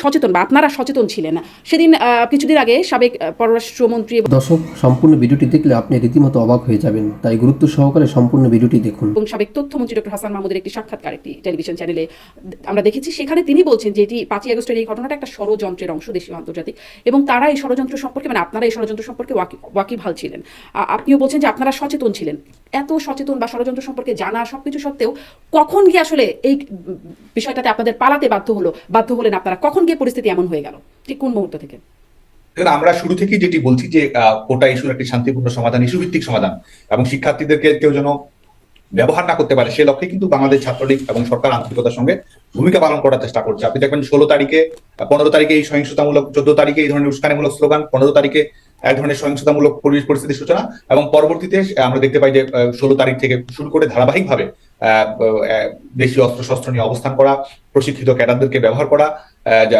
সচেতন বা আপনারা সচেতন ছিলেন। সেদিন কিছুদিন আগে সাবেক পররাষ্ট্রমন্ত্রী দর্শক সম্পূর্ণ ভিডিওটি দেখলে আপনি রীতিমতো অবাক হয়ে যাবেন। তাই গুরুত্ব সহকারে সম্পূর্ণ ভিডিওটি দেখুন। এবং সাবেক তথ্যমন্ত্রী ডক্টর হাসান মাহমুদের একটি সাক্ষাৎকার একটি টেলিভিশন চ্যানেলে আমরা দেখেছি। সেখানে তিনি বলছেন যে এটি পাঁচই আগস্টের এই ঘটনাটা একটা ষড়যন্ত্রের অংশ দেশীয় আন্তর্জাতিক এবং তারা এই ষড়যন্ত্র সম্পর্কে মানে আপনারা এই ষড়যন্ত্র সম্পর্কে ওয়াকি ওয়াকিবহাল ছিলেন। আপনিও বলছেন যে আপনারা সচেতন ছিলেন। এত সচেতন বা ষড়যন্ত্র সম্পর্কে জানা সবকিছু সত্ত্বেও কখন গিয়ে আসলে এই বিষয়টাতে আপনাদের পালাতে বাধ্য হলো, বাধ্য হলেন আপনারা? কখন গিয়ে পরিস্থিতি এমন হয়ে গেল? ঠিক কোন মুহূর্ত থেকে? আমরা শুরু থেকেই যেটি বলছি যে কোটা ইস্যুর একটি শান্তিপূর্ণ সমাধান ইস্যু ভিত্তিক সমাধান এবং শিক্ষার্থীদেরকে কেউ যেন ব্যবহার না করতে পারে, সে লক্ষ্যে কিন্তু বাংলাদেশ ছাত্রলীগ এবং সরকার আন্তরিকতার সঙ্গে ভূমিকা পালন করার চেষ্টা করছে। আপনি দেখবেন ষোলো তারিখে, পনেরো তারিখে এই সহিংসতামূলক, চোদ্দ তারিখে এই ধরনের উস্কানিমূলক স্লোগান, পনেরো তারিখে এক ধরনের সহিংসতামূলক পরিবেশ পরিস্থিতির সূচনা এবং পরবর্তীতে আমরা দেখতে পাই যে ষোলো তারিখ থেকে শুরু করে ধারাবাহিকভাবে দেশীয় অস্ত্র শস্ত্র নিয়ে অবস্থান করা, প্রশিক্ষিত ক্যাডারদেরকে ব্যবহার করা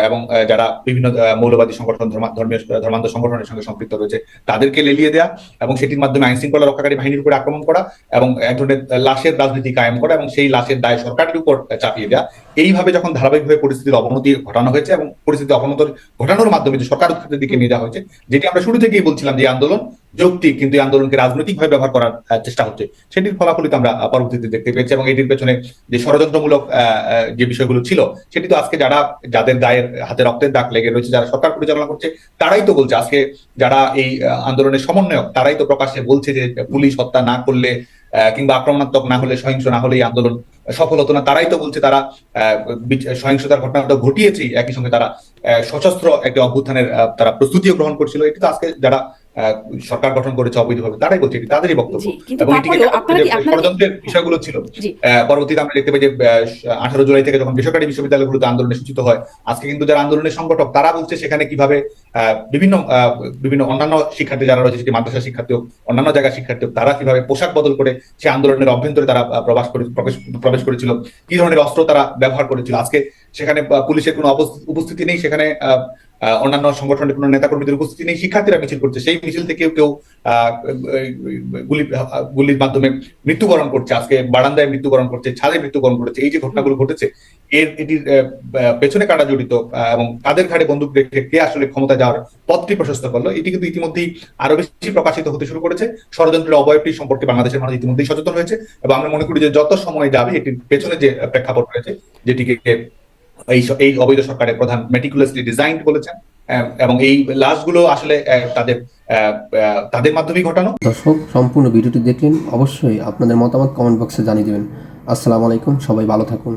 এবং যারা বিভিন্ন মৌলবাদী সংগঠন ধর্মীয় ধর্মান্ধ সংগঠনের সঙ্গে সম্পৃক্ত রয়েছে, তাদেরকে লেলিয়ে দেওয়া এবং সেটির মাধ্যমে আইন শৃঙ্খলা রক্ষাকারী বাহিনীর উপর আক্রমণ করা এবং এক ধরনের লাশের রাজনীতি কায়েম করা এবং সেই লাশের দায় সরকারের উপর চাপিয়ে দেওয়া এইভাবে যখন ধারাবাহিকভাবে পরিস্থিতির অবনতি ঘটানো হয়েছে এবং পরিস্থিতি অবনতি ঘটানোর মাধ্যমে যে সরকার উৎখাতের দিকে নিয়ে যাওয়া হয়েছে, যেটি আমরা শুরু থেকেই বলছিলাম যে আন্দোলন যৌক্তিক, কিন্তু এই আন্দোলনকে রাজনৈতিকভাবে ব্যবহার করার চেষ্টা হচ্ছে। সেটির ফলাফলিত আমরা পরবর্তীতে দেখতে পেয়েছি এবং এটির পেছনে যে ষড়যন্ত্রমূলক যে বিষয়গুলো ছিল, সেটি তো আজকে যারা, যাদের গায়ের হাতে রক্তের দাগ লেগে রয়েছে, যারা সরকার পরিচালনা করছে, তারাই তো বলছে। আজকে যারা এই আন্দোলনের সমন্বয়ক, তারাই তো প্রকাশ্যে বলছে যে পুলিশ হত্যা না করলে কিংবা আক্রমণাত্মক না হলে, সহিংস না হলে এই আন্দোলন সফল হতো না, তারাই তো বলছে তারা সহিংসতার ঘটনাটা ঘটিয়েছে একই সঙ্গে তারা সশস্ত্র একটি অভ্যুত্থানের তারা প্রস্তুতিও গ্রহণ করছিল। এটি তো আজকে যারা সরকার গঠন করেছে অবৈধভাবে তারাই বলছে এটি তাদেরই বক্তব্য। এবং কি- ষড়যন্ত্রের বিষয়গুলো ছিল। পরবর্তীতে আমরা দেখতে পাই যে আঠারো জুলাই থেকে যখন বেসরকারি বিশ্ববিদ্যালয়গুলোতে আন্দোলনে সূচিত হয় আজকে কিন্তু যারা আন্দোলনের সংগঠক তারা বলছে সেখানে কীভাবে আহ, বিভিন্ন আহ, বিভিন্ন অন্যান্য শিক্ষার্থী যারা রয়েছে সেটি মাদ্রাসা শিক্ষার্থী হোক অন্যান্য জায়গার শিক্ষার্থী হোক তারা কীভাবে পোশাক বদল করে সে আন্দোলনের অভ্যন্তরে তারা প্রবাস করে প্রবেশ প্রবেশ করেছিল কি ধরনের অস্ত্র তারা ব্যবহার করেছিল। আজকে সেখানে পুলিশের কোনো উপস্থিতি নেই সেখানে অন্যান্য সংগঠনের কোনো নেতাকর্মীদের উপস্থিতি নেই, শিক্ষার্থীরা মিছিল করছে, সেই মিছিল থেকে কেউ গুলি, গুলির মাধ্যমে মৃত্যুবরণ করছে, আজকে বারান্দায় মৃত্যুবরণ করছে, ছাদে মৃত্যুবরণ করেছে, এই যে ঘটনাগুলো ঘটেছে, এর, এটির পেছনে কাটা জড়িত এবং কাদের ঘাড়ে বন্দুক রেখে কে আসলে ক্ষমতা যাওয়ার পথটি প্রশস্ত করল, এটি কিন্তু ইতিমধ্যেই আরও বেশি প্রকাশিত হতে শুরু করেছে, ষড়যন্ত্রের অবয়বটি সম্পর্কে বাংলাদেশের মানুষ ইতিমধ্যেই সচেতন হয়েছে, এবং আমরা মনে করি যে যত সময় যাবে, এটির পেছনে যে প্রেক্ষাপট রয়েছে, যেটিকে এই এই অবৈধ সরকারের প্রধান মেটিকুলাসলি ডিজাইন বলেছেন এবং এই লাশগুলো আসলে তাদের তাদের মাধ্যমেই ঘটানো। দর্শক, সম্পূর্ণ ভিডিওটি দেখলেন অবশ্যই আপনাদের মতামত কমেন্ট বক্সে জানিয়ে দেবেন। আসসালামু আলাইকুম, সবাই ভালো থাকুন।